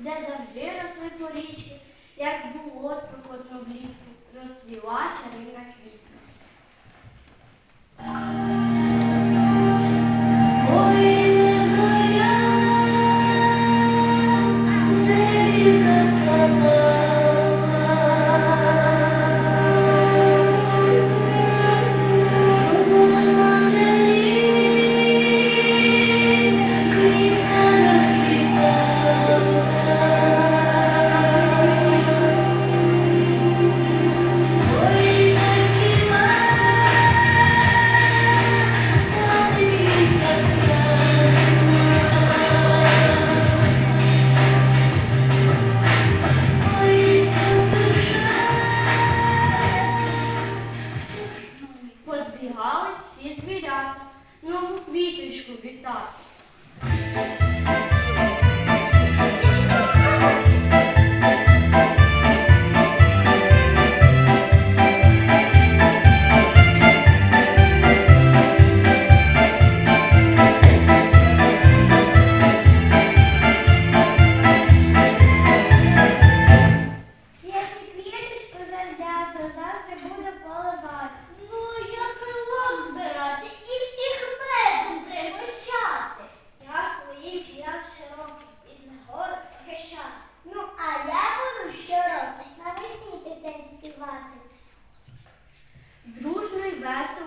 де завжди росли порічки, як було спокотно влітку, розцвіла чарівна квітка. квіточку вітати.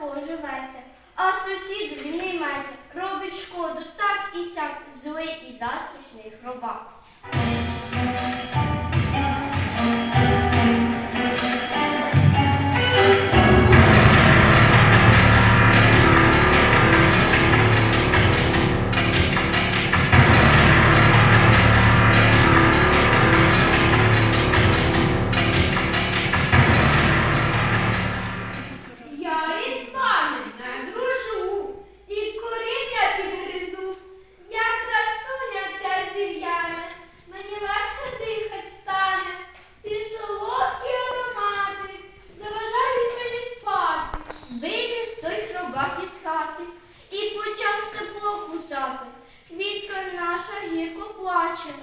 плохо а сусід знімається, робить шкоду так і сяк, злий і зазрічний хробак. гірко плаче.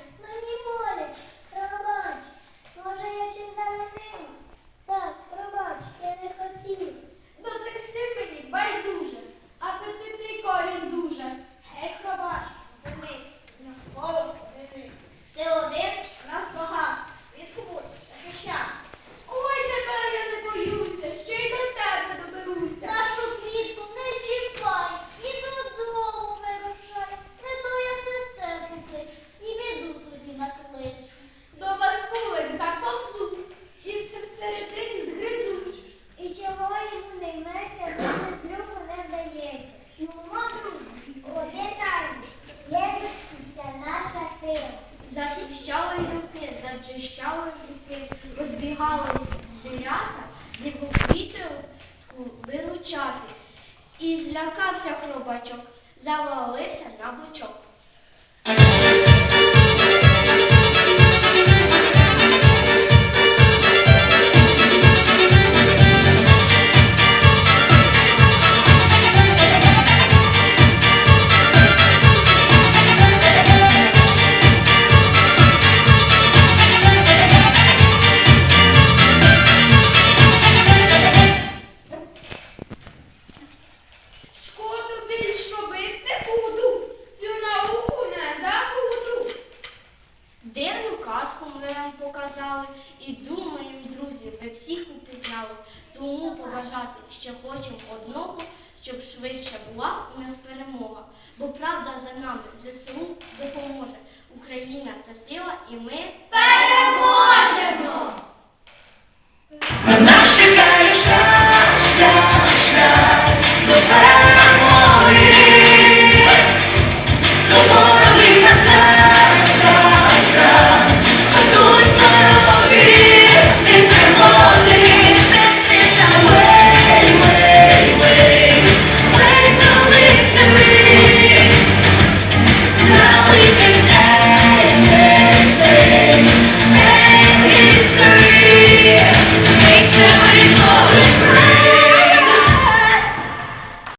Защищали жуки, розбігали звірята, не був вітерку виручати. І злякався хробачок, завалився на бочок. впізнали, і думаю, друзі, ми всіх упізнали. Тому побажати ще хочемо одного, щоб швидше була у нас перемога. Бо правда за нами ЗСУ допоможе. Україна це сила, і ми переможемо!